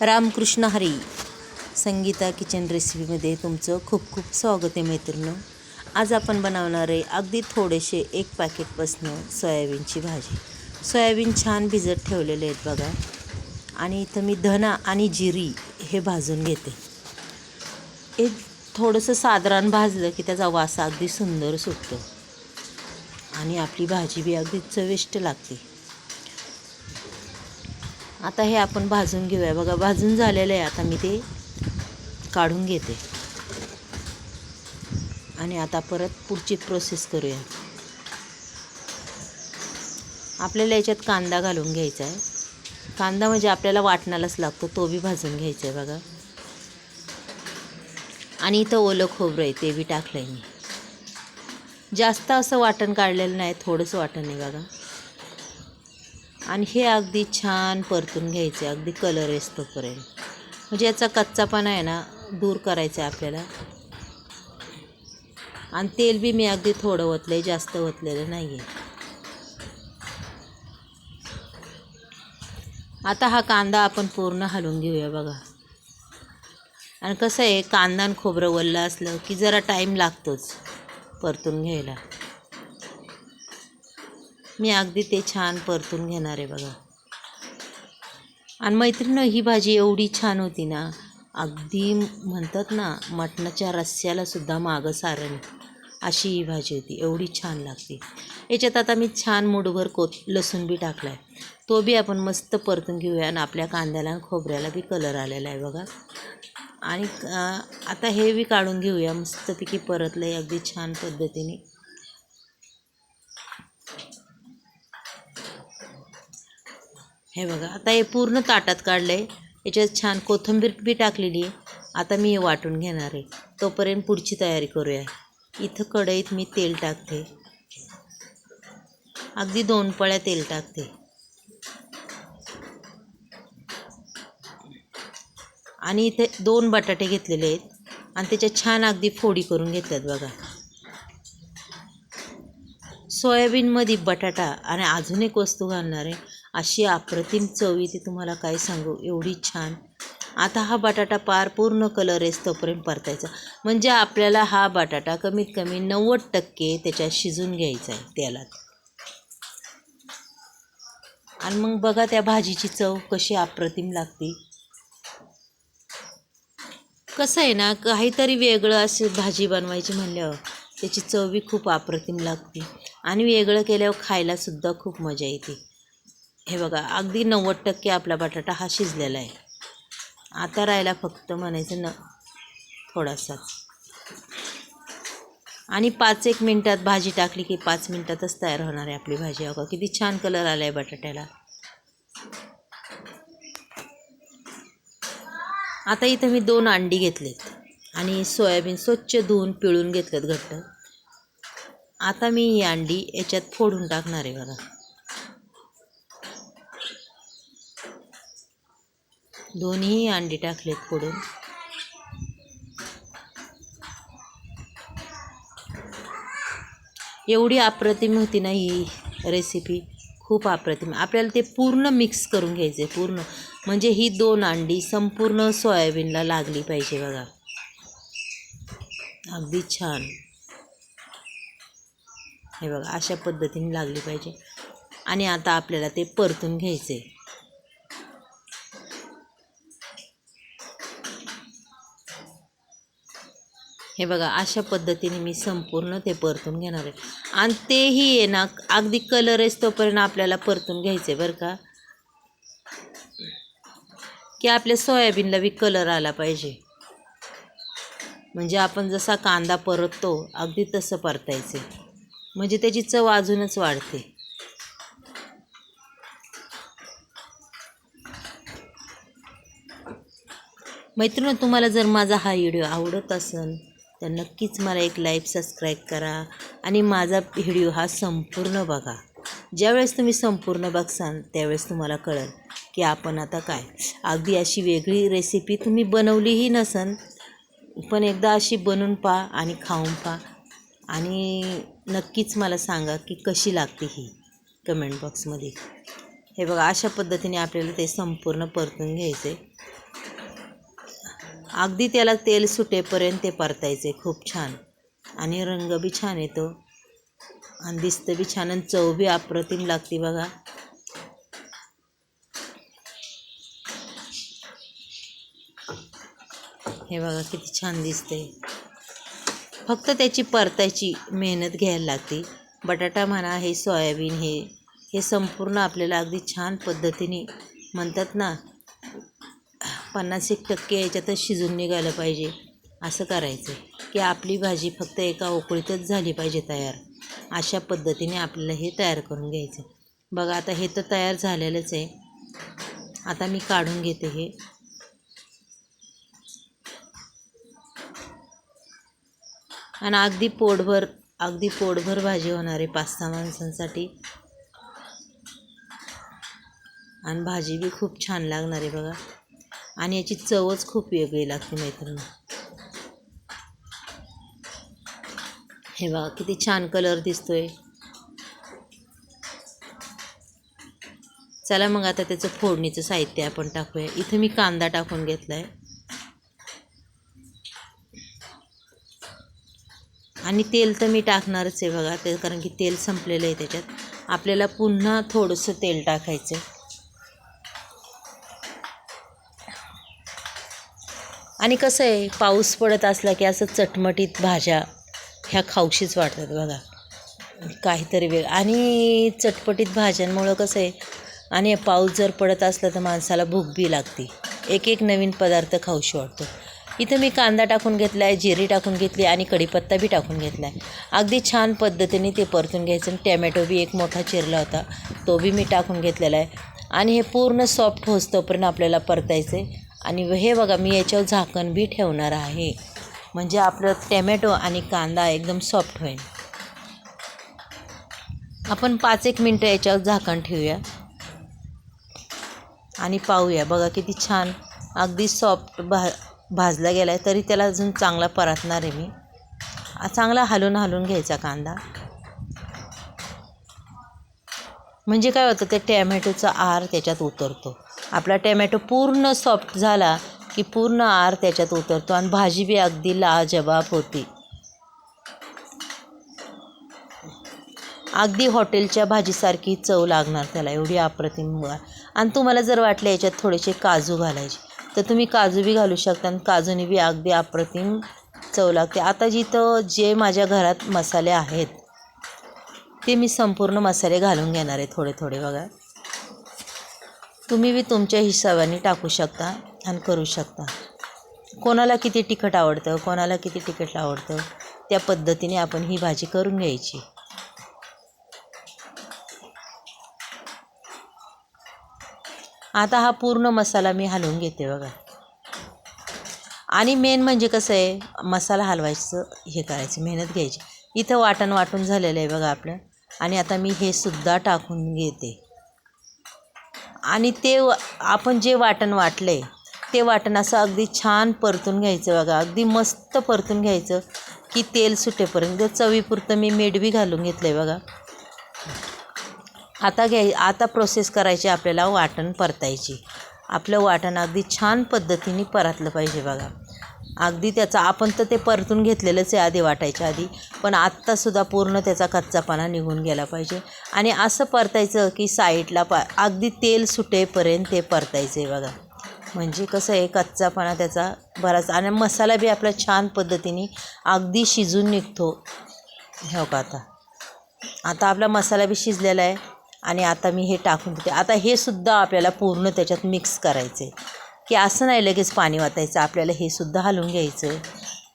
Ramakrishna Hari. Sangeeta kitchen रेसिपीमध्ये तुमचं खूप खूप स्वागत आहे मैत्रिणी आज आपण बनवणार आहे अगदी थोडेसे एक पॅकेटपासनं सोयाबीनची भाजी. सोयाबीन छान भिजत ठेवलेले आहेत बघा. आणि इथं मी धना आणि जिरी हे भाजून घेते. एक थोडंसं साधारण भाजलं की त्याचा वास अगदी सुंदर सुटतो. आणि आपली भाजी बी अगदी चविष्ट लागते. आता हे आपण भाजून घेऊया. बघा भाजून झालेलं आहे. आता मी ते काढून घेते. आणि आता परत पुढची प्रोसेस करूया. आपल्याला याच्यात कांदा घालून घ्यायचा आहे. कांदा म्हणजे आपल्याला वाटणालाच लागतो. तो बी भाजून घ्यायचा आहे बघा. आणि इथं ओलं खोबरं आहे ते बी टाकलं आहे मी. जास्त असं वाटण काढलेलं नाही. थोडंसं वाटण आहे बघा. आणि हे अगदी छान परतून घ्यायचे अगदी कलर येतोपर्यंत म्हणजे याचा कच्चापणा आहे ना दूर करायचा आहे आपल्याला. आणि तेल बी मी अगदी थोडं ओतलं आहे जास्त ओतलेलं नाही आहे आता हा कांदा आपण पूर्ण हलवून घेऊया बघा. आणि कसं आहे कांदा आणि खोबरं वल्लं असलं की जरा टाईम लागतोच परतून घ्यायला. मी अगदी ते छान परतून घेणार आहे बघा. आणि मैत्रिणं ही भाजी एवढी छान होती ना अगदी म्हणतात ना मटणाच्या रस्स्याला सुद्धा मागं सारण. अशी ही भाजी होती एवढी छान लागते. याच्यात आता मी छान मुठभर कोत लसूण बी टाकला आहे तो बी आपण मस्त परतून घेऊया आणि आपल्या कांद्याला आणि खोबऱ्याला बी कलर आलेला आहे बघा. आणि आता हे बी काढून घेऊया मस्तपैकी परतलं आहे अगदी छान पद्धतीने. हे बघा आता हे पूर्ण ताटात काढलं आहे याच्यात छान कोथिंबीर बी टाकलेली आहे. आता मी हे वाटून घेणार आहे. तोपर्यंत पुढची तयारी करूया. इथं कढईत मी तेल टाकते. अगदी दोन पळ्या तेल टाकते. आणि इथे दोन बटाटे घेतलेले आहेत. आणि त्याच्या छान अगदी फोडी करून घेतल्यात बघा. सोयाबीनमध्ये बटाटा आणि अजून एक वस्तू घालणार आहे. अशी अप्रतिम चव ती तुम्हाला काय सांगू? एवढी छान. आता हा बटाटा पार पूर्ण कलर येस तोपर्यंत परतायचा. म्हणजे आपल्याला हा बटाटा कमीत कमी नव्वद टक्के त्याच्यात शिजून घ्यायचा आहे तेलात. आणि मग बघा त्या भाजीची चव कशी अप्रतिम लागते. कसं आहे ना काहीतरी वेगळं अशी भाजी बनवायची म्हणल्यावर त्याची चवबी खूप अप्रतिम लागते. आणि वेगळं केल्यावर खायलासुद्धा खूप मजा येते. हे बघा अगदी नव्वद टक्के आपला बटाटा हा शिजलेला आहे. आता राहिला फक्त म्हणायचं न थोडासाच. आणि पाच एक मिनटात भाजी टाकली की पाच मिनटातच तयार होणार आहे आपली भाजी. अगं किती छान कलर आला आहे बटाट्याला. आता इथं मी दोन अंडी घेतलेत. आणि सोयाबीन स्वच्छ धुवून पिळून घेतलेत घट्ट. आता मी ही अंडी याच्यात फोडून टाकणार आहे बघा. दोन्ही अंडी टाकलेत फोडून. एवढी अप्रतिम होती ना ही रेसिपी खूप अप्रतिम. आपल्याला ते पूर्ण मिक्स करून घ्यायचे पूर्ण. म्हणजे ही दोन अंडी संपूर्ण सोयाबीनला लागली पाहिजे बघा. अगदी छान. हे बघा अशा पद्धतीने लागली पाहिजे. आणि आता आपल्याला ते परतून घ्यायचे हे बघा अशा पद्धतीने मी संपूर्ण ते परतून घेणार आहे. आणि तेही आहे ना अगदी कलर तोपर्यंत आपल्याला परतून घ्यायचे बरं का. की आपल्या सोयाबीनला बी कलर आला पाहिजे. म्हणजे आपण जसा कांदा परततो अगदी तसं परतायचे म्हणजे त्याची चव अजूनच वाढते. मैत्रिणी तुम्हाला जर माझा हा व्हिडिओ आवडत असेल तर नक्कीच मला एक लाईक सबस्क्राईब करा. आणि माझा व्हिडिओ हा संपूर्ण बघा. ज्यावेळेस तुम्ही संपूर्ण बघसान त्यावेळेस तुम्हाला कळेल की आपण आता काय. अगदी अशी वेगळी रेसिपी तुम्ही बनवलीही नसन पण एकदा अशी बनवून पहा आणि खाऊन पहा. आणि नक्कीच मला सांगा की कशी लागते ही कमेंट बॉक्समध्ये हे बघा अशा पद्धतीने आपल्याला ते संपूर्ण परतून घ्यायचे. अगदी त्याला तेल सुटेपर्यंत ते परतायचे. खूप छान. आणि रंग बी छान येतो. आणि दिसतं बी छान आणि चव बी अप्रतिम लागते बघा. हे बघा किती छान दिसते फक्त त्याची परतायची मेहनत घ्यायला लागते. बटाटा म्हणा हे सोयाबीन हे हे संपूर्ण आपल्याला अगदी छान पद्धतीने म्हणतात ना पन्नास एक टक्के याच्यातच शिजून निघालं पाहिजे. असं करायचं. की आपली भाजी फक्त एका उकळीतच झाली पाहिजे तयार. अशा पद्धतीने आपल्याला हे तयार करून घ्यायचं. बघा आता हे तर तयार झालेलंच आहे. आता मी काढून घेते हे. आणि अगदी पोटभर अगदी पोटभर भाजी होणार आहे पाच सहा माणसांसाठी. आणि भाजी बी खूप छान लागणार आहे बघा. आणि याची चवच खूप वेगळी लागते मैत्रिणी. हे बघा किती छान कलर दिसतोय. चला मग आता त्याचं फोडणीचं साहित्य आपण टाकूया. इथं मी कांदा टाकून घेतला आहे आणि तेल तर मी टाकणारच आहे बघा ते कारण की तेल संपलेलं आहे त्याच्यात. आपल्याला पुन्हा थोडंसं तेल टाकायचं आणि कसं आहे पाऊस पडत असला की असं चटमटीत भाज्या ह्या खाऊशीच वाटतात बघा. काहीतरी वेग आणि चटपटीत भाज्यांमुळं कसं आहे आणि पाऊस जर पडत असला तर माणसाला भूक बी लागते. एक एक नवीन पदार्थ खाऊशी वाटतो. इथं मी कांदा टाकून घेतला आहे जिरी टाकून घेतली आणि कढीपत्ता बी टाकून घेतला आहे अगदी छान पद्धतीने ते परतून घ्यायचं आणि टॅमॅटो बी एक मोठा चिरला होता तो बी मी टाकून घेतलेला आहे. आणि हे पूर्ण सॉफ्ट होस्तोपर्यंत आपल्याला परतायचं आहे आणि हे बघा मी याच्यावर झाकण बी ठेवणार आहे. म्हणजे आपलं टॅमॅटो आणि कांदा एकदम सॉफ्ट होईल. आपण पाच एक मिनटं याच्यावर झाकण ठेवूया. आणि पाहूया बघा किती छान अगदी सॉफ्ट भा भाजला गेला आहे तरी त्याला अजून चांगला परतणार आहे मी. चांगला हलून हलून घ्यायचा कांदा. म्हणजे काय होतं ते टॅमॅटोचा आर त्याच्यात उतरतो. आपला टॅमॅटो पूर्ण सॉफ्ट झाला की पूर्ण आर त्याच्यात उतरतो आणि भाजी बी अगदी लाजवाब होती. अगदी हॉटेलच्या भाजीसारखी चव लागणार त्याला एवढी अप्रतिम आणि तुम्हाला जर वाटलं याच्यात थोडेसे काजू घालायचे तर तुम्ही काजू बी घालू शकता आणि काजूने बी अगदी अप्रतिम चव लागते. आता जिथं जे माझ्या घरात मसाले आहेत ते मी संपूर्ण मसाले घालून घेणार आहे थोडे थोडे बघा. तुम्ही बी तुमच्या हिशोबाने टाकू शकता आणि करू शकता. कोणाला किती तिखट आवडतं कोणाला किती तिखट आवडतं त्या पद्धतीने आपण ही भाजी करून घ्यायची. आता हा पूर्ण मसाला मी हलवून घेते बघा. आणि मेन म्हणजे कसं आहे मसाला हलवायचं हे करायचं मेहनत घ्यायची. इथं वाटण वाटून झालेलं आहे बघा आपलं. आणि आता मी हे सुद्धा टाकून घेते. आणि ते आपण जे वाटण वाटलं आहे ते वाटण असं अगदी छान परतून घ्यायचं बघा. अगदी मस्त परतून घ्यायचं की तेल सुटेपर्यंत. चवीपुरतं मी मीठ बी घालून घेतलं आहे बघा. आता घ्याय आता प्रोसेस करायची आपल्याला वाटण परतायची. आपलं वाटण अगदी छान पद्धतीने परतलं पाहिजे बघा. अगदी त्याचा आपण तर ते परतून घेतलेलंच आहे आधी वाटायच्या आधी. पण आत्तासुद्धा पूर्ण त्याचा कच्चापणा निघून गेला पाहिजे. आणि असं परतायचं की साईडला पा अगदी तेल सुटेपर्यंत ते परतायचं आहे बघा. म्हणजे कसं आहे कच्चापणा त्याचा बराच आणि मसाला बी आपला छान पद्धतीने अगदी शिजून निघतो. हो का आता? आता आपला मसाला बी शिजलेला आहे. आणि आता मी हे टाकून देते. आता हे सुद्धा आपल्याला पूर्ण त्याच्यात मिक्स करायचं आहे की असं नाही लगेच पाणी वाटायचं आपल्याला हे सुद्धा हलवून घ्यायचं आहे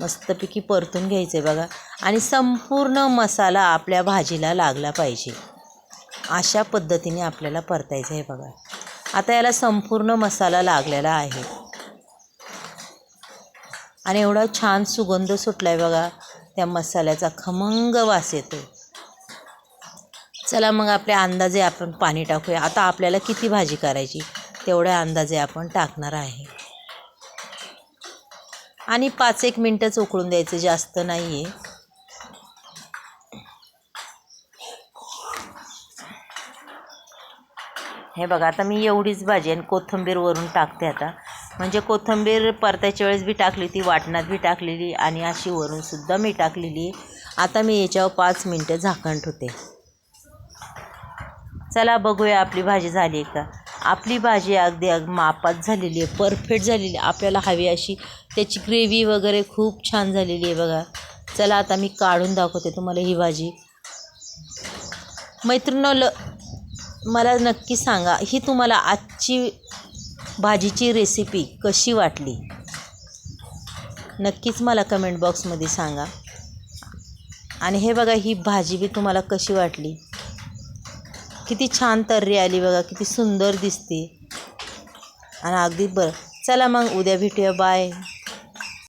मस्तपैकी परतून घ्यायचं आहे बघा. आणि संपूर्ण मसाला आपल्या भाजीला लागला पाहिजे. अशा पद्धतीने आपल्याला परतायचं आहे बघा. आता याला संपूर्ण मसाला लागलेला आहे. आणि एवढा छान सुगंध सुटला आहे बघा. त्या मसाल्याचा खमंग वास येतो चला मग आपल्या अंदाजे आपण पाणी टाकूया. आता आपल्याला किती भाजी करायची? तेवढ्या अंदाजे आपण टाकणार आहे. आणि पाच एक मिनटंच उकळून द्यायचं जास्त नाही आहे हे बघा आता मी एवढीच भाजी आणि कोथिंबीर वरून टाकते आता. म्हणजे कोथिंबीर परत्याच्या वेळेस बी टाकली ती वाटणात बी टाकलेली आणि अशी वरूनसुद्धा मी टाकलेली. आता मी याच्यावर पाच मिनटं झाकण ठेवते. चला बघूया आपली भाजी झाली आहे का? आपली भाजी अगदी अग मापात झालेली आहे परफेक्ट झालेली आहे. आपल्याला हवी अशी त्याची ग्रेव्ही वगैरे खूप छान झालेली आहे बघा. चला आता मी काढून दाखवते तुम्हाला ही भाजी. मैत्रिणी ल मला नक्की सांगा ही तुम्हाला आजची भाजीची रेसिपी कशी वाटली? नक्कीच मला कमेंट बॉक्समध्ये सांगा. आणि हे बघा ही भाजी बी तुम्हाला कशी वाटली? किती छान तर्री आली बघा किती सुंदर दिसते. आणि अगदी बरं. चला मग उद्या भेटूया. बाय